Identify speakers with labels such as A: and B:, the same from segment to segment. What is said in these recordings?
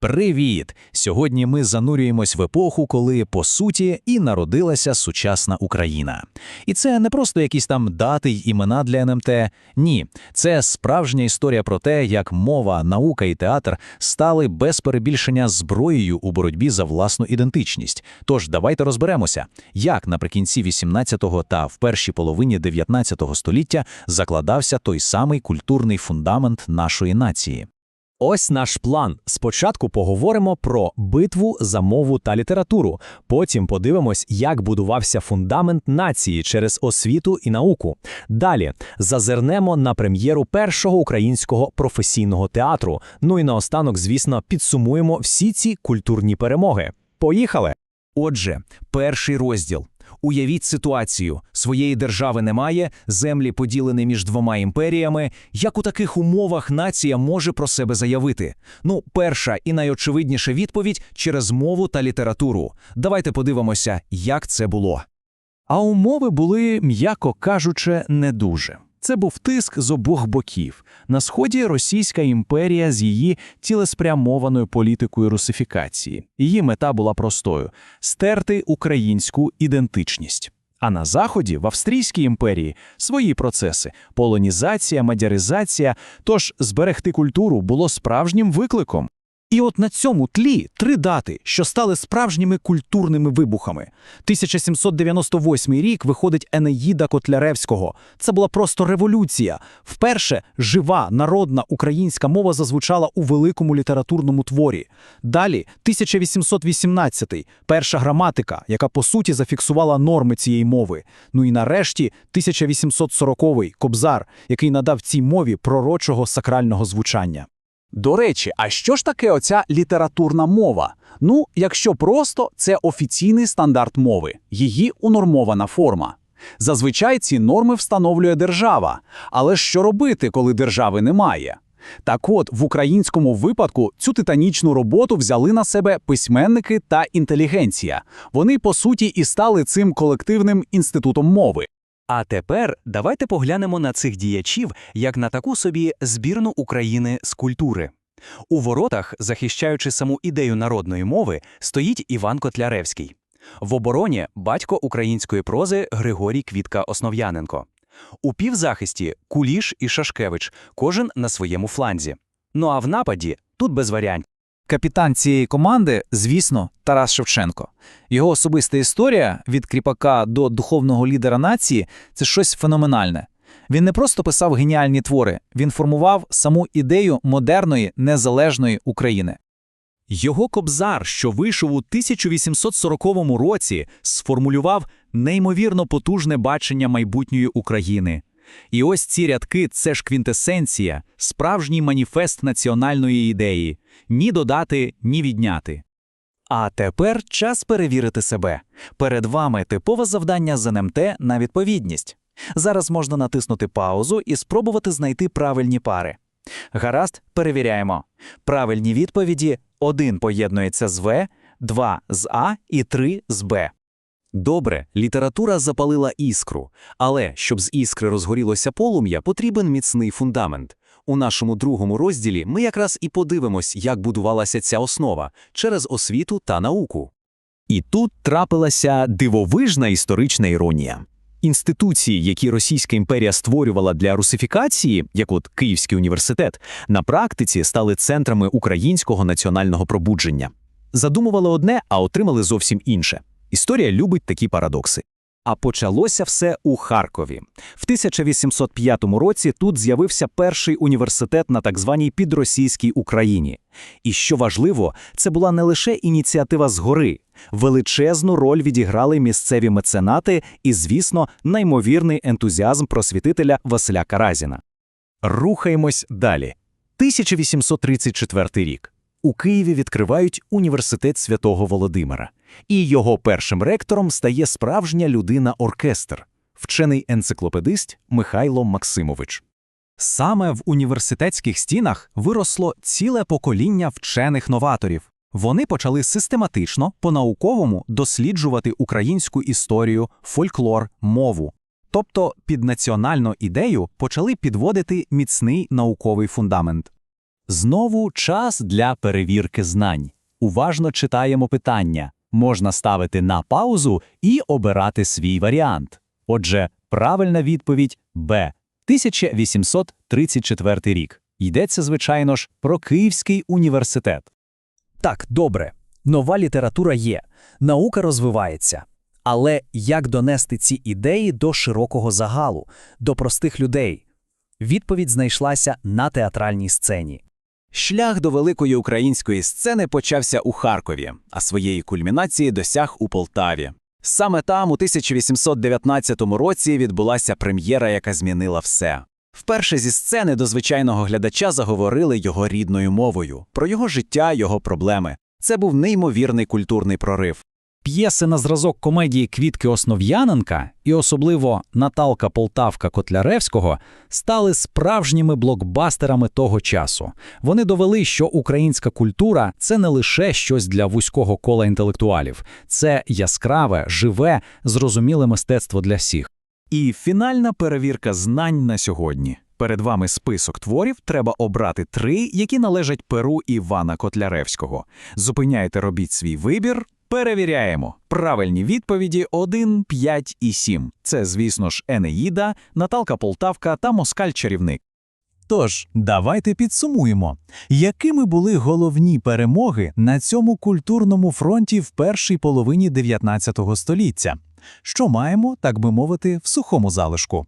A: Привіт! Сьогодні ми занурюємось в епоху, коли по суті і народилася сучасна Україна. І це не просто якісь там дати й імена для НМТ. Ні, це справжня історія про те, як мова, наука і театр стали без перебільшення зброєю у боротьбі за власну ідентичність. Тож давайте розберемося, як наприкінці 18-го та в першій половині 19-го століття закладався той самий культурний фундамент нашої нації.
B: Ось наш план. Спочатку поговоримо про битву за мову та літературу. Потім подивимось, як будувався фундамент нації через освіту і науку. Далі зазирнемо на прем'єру першого українського професійного театру. Ну і наостанок, звісно, підсумуємо всі ці культурні перемоги. Поїхали!
C: Отже, перший розділ. Уявіть ситуацію: своєї держави немає, землі поділені між двома імперіями. Як у таких умовах нація може про себе заявити? Ну, перша і найочевидніша відповідь через мову та літературу. Давайте подивимося, як це було.
A: А умови були, м'яко кажучи, не дуже. Це був тиск з обох боків. На сході Російська імперія з її цілеспрямованою політикою русифікації. Її мета була простою стерти українську ідентичність. А на заході, в Австрійській імперії, свої процеси полонізація, мадяризація. Тож зберегти культуру було справжнім викликом.
D: І от на цьому тлі три дати, що стали справжніми культурними вибухами. 1798 рік виходить Енеїда Котляревського. Це була просто революція. Вперше жива народна українська мова зазвучала у великому літературному творі. Далі 1818 перша граматика, яка по суті зафіксувала норми цієї мови. Ну і нарешті 1840 Кобзар, який надав цій мові пророчого сакрального звучання.
E: До речі, а що ж таке оця літературна мова? Ну, якщо просто, це офіційний стандарт мови, її унормована форма. Зазвичай ці норми встановлює держава. Але що робити, коли держави немає? Так от, в українському випадку цю титанічну роботу взяли на себе письменники та інтелігенція. Вони, по суті, і стали цим колективним інститутом мови.
C: А тепер давайте поглянемо на цих діячів як на таку собі збірну України з культури. У воротах, захищаючи саму ідею народної мови, стоїть Іван Котляревський. В обороні батько української прози Григорій Квітка Основ'яненко. У півзахисті Куліш і Шашкевич, кожен на своєму фланзі. Ну а в нападі тут без варіантів.
D: Капітан цієї команди, звісно, Тарас Шевченко. Його особиста історія від кріпака до духовного лідера нації це щось феноменальне. Він не просто писав геніальні твори, він формував саму ідею модерної незалежної України.
B: Його кобзар, що вийшов у 1840 році, сформулював неймовірно потужне бачення майбутньої України. І ось ці рядки це ж квінтесенція, справжній маніфест національної ідеї ні додати, ні відняти.
D: А тепер час перевірити себе. Перед вами типове завдання з НМТ на відповідність. Зараз можна натиснути паузу і спробувати знайти правильні пари. Гаразд, перевіряємо. Правильні відповіді: 1 поєднується з В, 2 з А і 3 з Б.
C: Добре, література запалила іскру, але щоб з іскри розгорілося полум'я, потрібен міцний фундамент. У нашому другому розділі ми якраз і подивимось, як будувалася ця основа через освіту та науку.
A: І тут трапилася дивовижна історична іронія. Інституції, які Російська імперія створювала для русифікації, як от Київський університет, на практиці стали центрами українського національного пробудження. Задумували одне, а отримали зовсім інше. Історія любить такі парадокси.
B: А почалося все у Харкові. В 1805 році тут з'явився перший університет на так званій підросійській Україні. І що важливо, це була не лише ініціатива згори. Величезну роль відіграли місцеві меценати і, звісно, неймовірний ентузіазм просвітителя Василя Каразіна.
A: Рухаємось далі. 1834 рік. У Києві відкривають університет святого Володимира, і його першим ректором стає справжня людина-оркестр, вчений енциклопедист Михайло Максимович.
D: Саме в університетських стінах виросло ціле покоління вчених новаторів. Вони почали систематично, по-науковому досліджувати українську історію, фольклор, мову. Тобто під національну ідею почали підводити міцний науковий фундамент.
A: Знову час для перевірки знань. Уважно читаємо питання. Можна ставити на паузу і обирати свій варіант. Отже, правильна відповідь Б. 1834 рік. Йдеться, звичайно ж, про Київський університет.
B: Так, добре. Нова література є, наука розвивається. Але як донести ці ідеї до широкого загалу, до простих людей? Відповідь знайшлася на театральній сцені.
E: Шлях до великої української сцени почався у Харкові, а своєї кульмінації досяг у Полтаві. Саме там, у 1819 році, відбулася прем'єра, яка змінила все. Вперше зі сцени до звичайного глядача заговорили його рідною мовою, про його життя, його проблеми. Це був неймовірний культурний прорив.
D: П'єси на зразок комедії Квітки Основ'яненка і особливо Наталка Полтавка Котляревського стали справжніми блокбастерами того часу. Вони довели, що українська культура це не лише щось для вузького кола інтелектуалів, це яскраве, живе, зрозуміле мистецтво для всіх.
E: І фінальна перевірка знань на сьогодні. Перед вами список творів, треба обрати три, які належать перу Івана Котляревського. Зупиняйте, робіть свій вибір. Перевіряємо. Правильні відповіді 1, 5 і 7. Це, звісно ж, Енеїда, Наталка Полтавка та Москаль-чарівник.
A: Тож, давайте підсумуємо, якими були головні перемоги на цьому культурному фронті в першій половині 19 століття. Що маємо, так би мовити, в сухому залишку.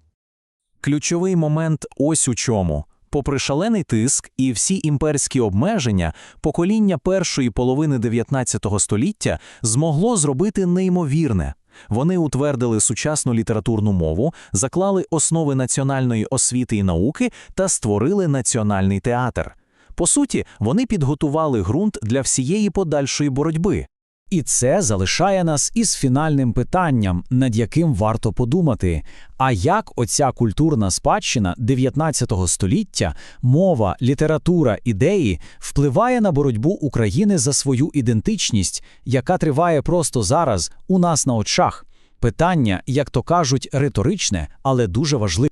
B: Ключовий момент ось у чому. Попри шалений тиск і всі імперські обмеження, покоління першої половини 19 століття змогло зробити неймовірне. Вони утвердили сучасну літературну мову, заклали основи національної освіти і науки та створили національний театр. По суті, вони підготували ґрунт для всієї подальшої боротьби.
D: І це залишає нас із фінальним питанням, над яким варто подумати. А як оця культурна спадщина 19 століття, мова, література, ідеї впливає на боротьбу України за свою ідентичність, яка триває просто зараз у нас на очах? Питання, як то кажуть, риторичне, але дуже важливе.